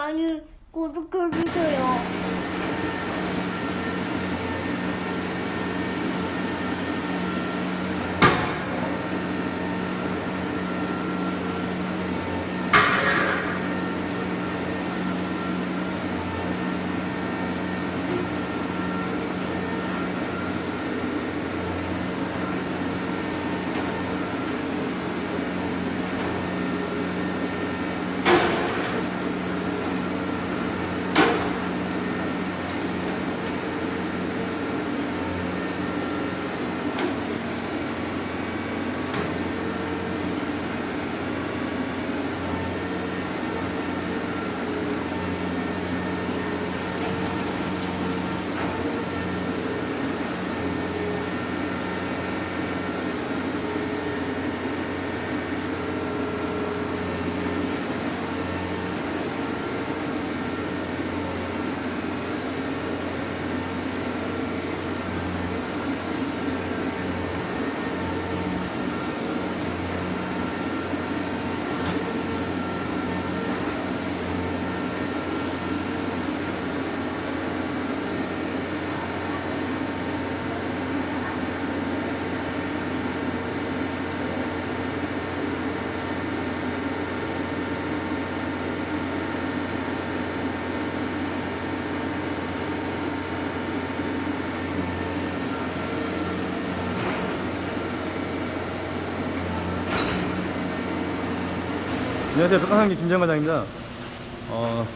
많이 구독해주세요. 안녕하세요. 백강상기 김정관 장입니다. 어,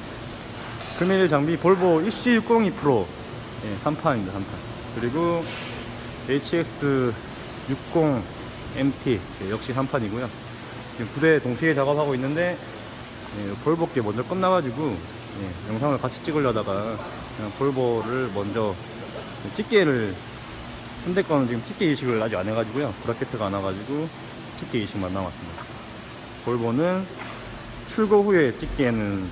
금일 장비 볼보 EC602 프로 예, 3판입니다. 3판. 그리고 HX60 MT 예, 역시 3판이고요. 지금 두 대 동시에 작업하고 있는데 예, 볼보께 먼저 끝나가지고 예, 영상을 같이 찍으려다가 볼보를 먼저 집게를 현대 거는 지금 집게 이식을 아직 안 해가지고요. 브라켓트가 안 와가지고 집게 이식만 남았습니다. 볼보는 출고 후에 찍기에는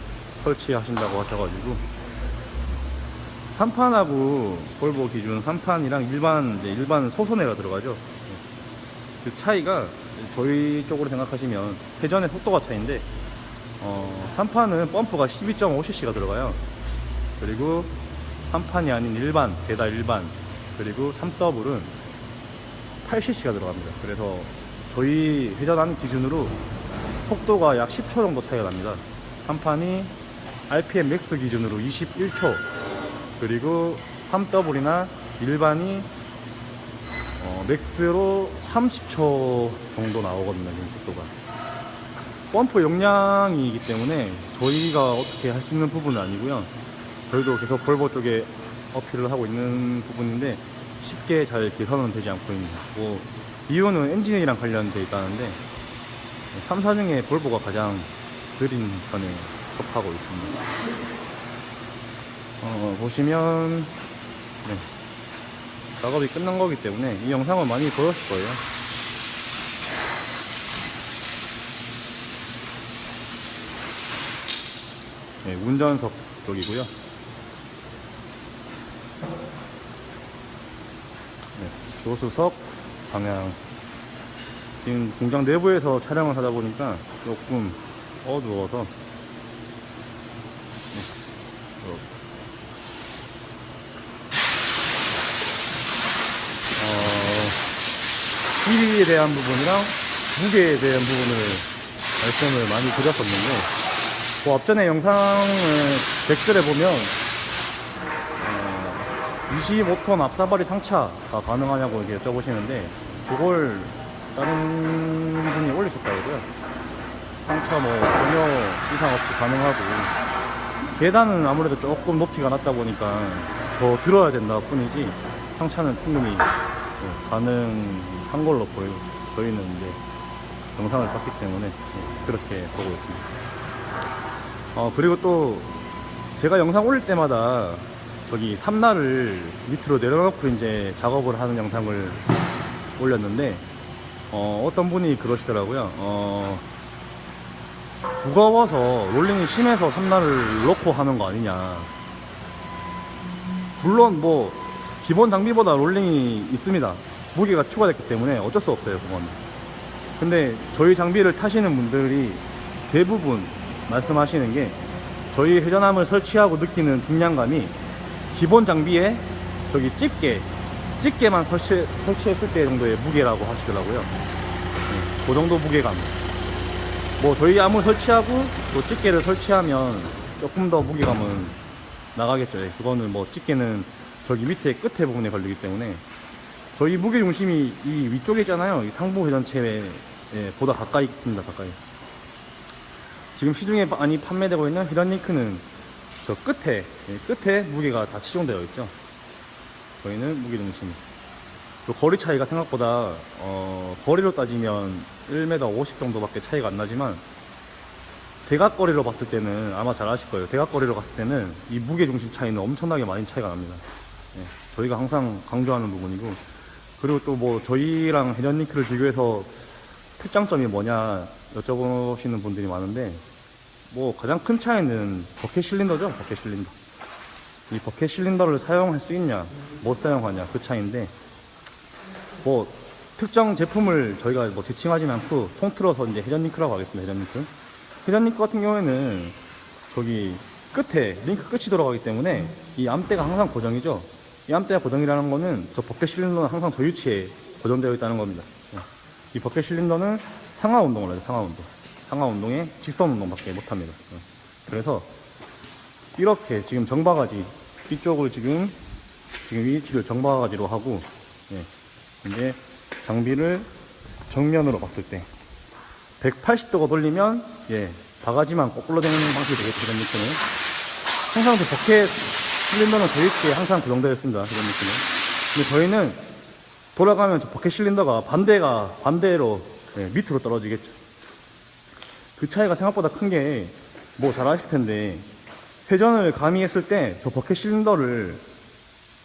설치하신다고 하셔가지고 3판하고 볼보 기준 3판이랑 일반 이제 일반 소선회가 들어가죠. 그 차이가 저희 쪽으로 생각하시면 회전의 속도가 차이인데 어, 3판은 펌프가 12.5cc가 들어가요. 그리고 3판이 아닌 일반, 게다 일반, 그리고 3더블은 8cc가 들어갑니다. 그래서 저희 회전하는 기준으로 속도가 약 10초 정도 차이가 납니다. 한 판이 RPM 맥스 기준으로 21초, 그리고 3더블이나 일반이 어, 맥스로 30초 정도 나오거든요, 지금 속도가. 펌프 용량이기 때문에 저희가 어떻게 할 수 있는 부분은 아니고요. 저희도 계속 볼보 쪽에 어필을 하고 있는 부분인데 쉽게 잘 개선은 되지 않고. 뭐 이유는 엔진이랑 관련돼 있다는데 3사 중에 볼보가 가장 느린 편에 속하고 있습니다. 어, 보시면 네, 작업이 끝난 거기 때문에 이 영상을 많이 보였을 거예요. 네, 운전석 쪽이고요. 네, 조수석 방향 지금 공장 내부에서 촬영을 하다 보니까 조금 어두워서 네. 어, 길이에 대한 부분이랑 무게에 대한 부분을 말씀을 많이 드렸었는데 그 앞전에 영상을 댓글에 보면 어, 25톤 앞사발이 상차가 가능하냐고 이렇게 여쭤보시는데 그걸 다른 분이 올리셨다고요. 상차 뭐 전혀 이상 없이 가능하고 계단은 아무래도 조금 높이가 낮다 보니까 더 들어야 된다 뿐이지 상차는 충분히 예, 가능한 걸로 보여요. 저희는 이제 영상을 봤기 때문에 예, 그렇게 보고 있습니다. 어 그리고 또 제가 영상 올릴 때마다 저기 삼날을 밑으로 내려놓고 이제 작업을 하는 영상을 올렸는데 어, 어떤 분이 그러시더라고요. 어, 무거워서 롤링이 심해서 삼날을 놓고 하는 거 아니냐. 물론 뭐 기본 장비보다 롤링이 있습니다. 무게가 추가됐기 때문에 어쩔 수 없어요, 그건. 근데 저희 장비를 타시는 분들이 대부분 말씀하시는 게 저희 회전함을 설치하고 느끼는 중량감이 기본 장비에 저기 집게, 집게만 설치, 설치했을 때 정도의 무게라고 하시더라고요. 네, 그 정도 무게감. 뭐 저희 암을 설치하고 또 집게를 설치하면 조금 더 무게감은 나가겠죠. 예, 그거는 뭐 집게는 저기 밑에 끝에 부분에 걸리기 때문에 저희 무게 중심이 이 위쪽에 있잖아요. 이 상부 회전체에 예, 보다 가까이 있습니다. 가까이. 지금 시중에 많이 판매되고 있는 히런링크는 저 끝에 예, 끝에 무게가 다 치중되어 있죠. 저희는 무게 중심이. 그 거리 차이가 생각보다 어, 거리로 따지면 1m 50 정도밖에 차이가 안 나지만 대각거리로 봤을 때는 아마 잘 아실 거예요. 대각거리로 갔을 때는 이 무게 중심 차이는 엄청나게 많이 차이가 납니다. 예, 저희가 항상 강조하는 부분이고 그리고 또 뭐 저희랑 해전링크를 비교해서 특장점이 뭐냐 여쭤보시는 분들이 많은데 뭐 가장 큰 차이는 버켓 실린더죠 버켓 실린더 이 버켓 실린더를 사용할 수 있냐 못 사용하냐 그 차이인데 뭐 특정 제품을 저희가 뭐 지칭하지 않고 통틀어서 이제 해전링크라고 하겠습니다 해전링크. 해전링크 같은 경우에는 저기 끝에 링크 끝이 돌아가기 때문에 이 암대가 항상 고정이죠. 이 암대가 고정이라는 거는 저 버켓 실린더는 항상 저 위치에 고정되어 있다는 겁니다. 예. 이 버켓 실린더는 상하 운동을 하죠 상하 운동. 상하 운동에 직선 운동밖에 못합니다. 예. 그래서 이렇게 지금 정바가지 이쪽을 지금 지금 위치를 정바가지로 하고 예. 이제 장비를 정면으로 봤을 때 180도가 돌리면 예 바가지만 거꾸로 되는 방식이 되겠죠 이런 느낌은. 항상 그 버켓 실린더는 저 위치에 항상 고정되어 있습니다 이런 느낌은. 근데 저희는 돌아가면 저 버켓 실린더가 반대가 반대로 예, 밑으로 떨어지겠죠. 그 차이가 생각보다 큰 게 뭐 잘 아실 텐데 회전을 가미했을 때 저 버켓 실린더를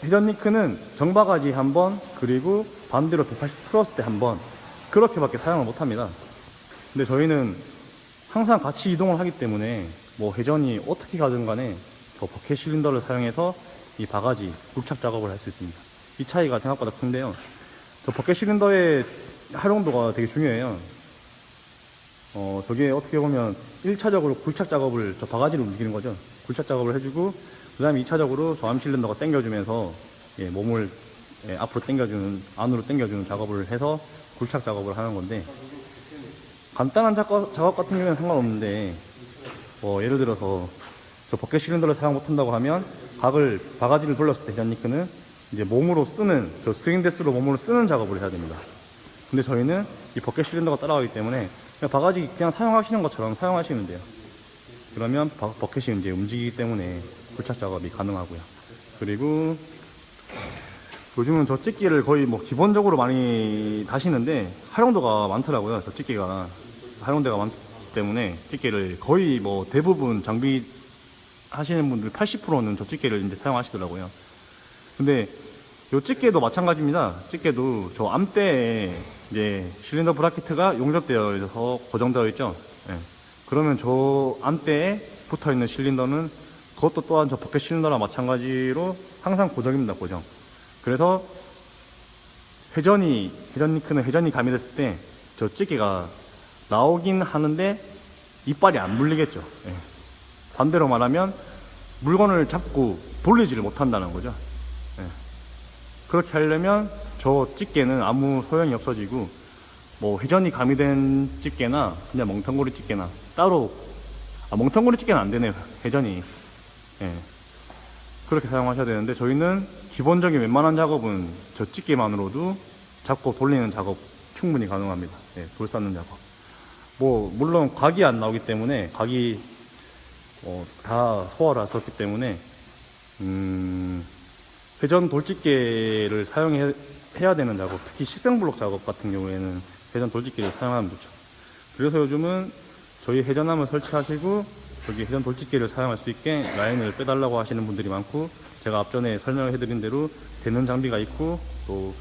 회전 링크는 정바가지 한 번, 그리고 반대로 180 풀었을 때 한 번, 그렇게밖에 사용을 못 합니다. 근데 저희는 항상 같이 이동을 하기 때문에 뭐 회전이 어떻게 가든 간에 저 버켓 실린더를 사용해서 이 바가지 굴착 작업을 할 수 있습니다. 이 차이가 생각보다 큰데요. 저 버켓 실린더의 활용도가 되게 중요해요. 어, 저게 어떻게 보면 1차적으로 굴착 작업을 저 바가지로 움직이는 거죠. 굴착 작업을 해주고, 그 다음에 2차적으로 저암 실린더가 당겨주면서, 예, 몸을 예, 앞으로 당겨주는, 안으로 당겨주는 작업을 해서 굴착 작업을 하는 건데, 간단한 작업, 작업 같은 경우에는 상관없는데, 뭐, 예를 들어서, 저 버켓 실린더를 사용 못한다고 하면, 각을, 바가지를 돌렸을 때, 전니크는 이제 몸으로 쓰는, 저 스윙 데스로 몸으로 쓰는 작업을 해야 됩니다. 근데 저희는 이 버켓 실린더가 따라가기 때문에 그냥 바가지 그냥 사용하시는 것처럼 사용하시면 돼요. 그러면 바- 버켓이 이제 움직이기 때문에 굴착 작업이 가능하고요. 그리고 요즘은 저 찍기를 거의 뭐 기본적으로 많이 다시는데 활용도가 많더라고요. 저 찍기가 활용도가 많기 때문에 찍기를 거의 뭐 대부분 장비 하시는 분들 80%는 저 찍기를 이제 사용하시더라고요. 근데 요 집게도 마찬가지입니다. 집게도 저 암대에 이제 실린더 브라켓가 용접되어 있어서 고정되어 있죠. 예. 그러면 저 암대에 붙어 있는 실린더는 그것도 또한 저 버켓 실린더랑 마찬가지로 항상 고정입니다. 고정. 그래서 회전이 회전 링크는 회전이 가미됐을 때저 집게가 나오긴 하는데 이빨이 안 물리겠죠. 예. 반대로 말하면 물건을 잡고 돌리지를 못한다는 거죠. 예. 그렇게 하려면 저 집게는 아무 소용이 없어지고 뭐 회전이 가미된 집게나 그냥 멍텅구리 집게나 따로 아 멍텅구리 집게는 안 되네요. 회전이. 예. 그렇게 사용하셔야 되는데 저희는 기본적인 웬만한 작업은 저 집게만으로도 잡고 돌리는 작업 충분히 가능합니다. 예, 돌 쌓는 작업. 뭐 물론 각이 안 나오기 때문에 각이 어, 다 소화를 하셨기 때문에 음 회전 돌집게를 사용해야 되는 작업, 특히 식생블록 작업 같은 경우에는 회전 돌집게를 사용하면 좋죠. 그래서 요즘은 저희 회전함을 설치하시고 저기 회전 돌집게를 사용할 수 있게 라인을 빼달라고 하시는 분들이 많고 제가 앞전에 설명해드린 대로 되는 장비가 있고 또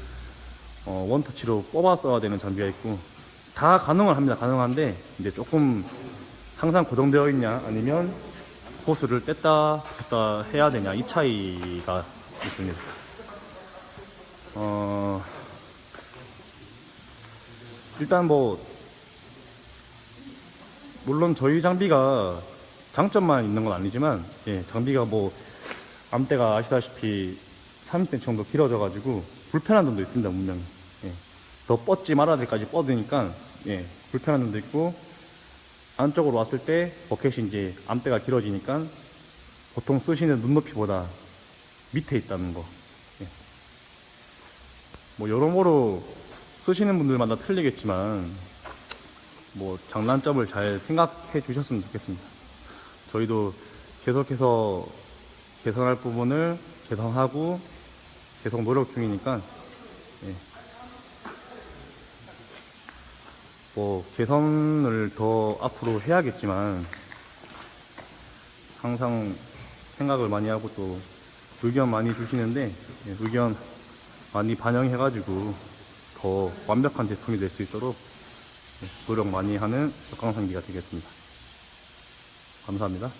어, 원터치로 뽑아 써야 되는 장비가 있고 다 가능을 합니다. 가능한데 이제 조금 항상 고정되어 있냐 아니면 호스를 뗐다 뺐다 해야 되냐 이 차이가 있습니다. 어, 일단 뭐, 물론 저희 장비가 장점만 있는 건 아니지만 예, 장비가 뭐 암대가 아시다시피 30cm 정도 길어져 가지고 불편한 점도 있습니다 분명히 예. 더 뻗지 말아야 될까지 뻗으니까 예, 불편한 점도 있고 안쪽으로 왔을 때 버켓이 이제 암대가 길어지니까 보통 쓰시는 눈높이보다 밑에 있다는 거. 예. 뭐 여러모로 쓰시는 분들마다 틀리겠지만 뭐 장단점을 잘 생각해 주셨으면 좋겠습니다. 저희도 계속해서 개선할 부분을 개선하고 계속 노력 중이니까 예. 뭐 개선을 더 앞으로 해야겠지만 항상 생각을 많이 하고 또 의견 많이 주시는데 예, 의견 많이 반영해가지고 더 완벽한 제품이 될 수 있도록 예, 노력 많이 하는 역강상기가 되겠습니다. 감사합니다.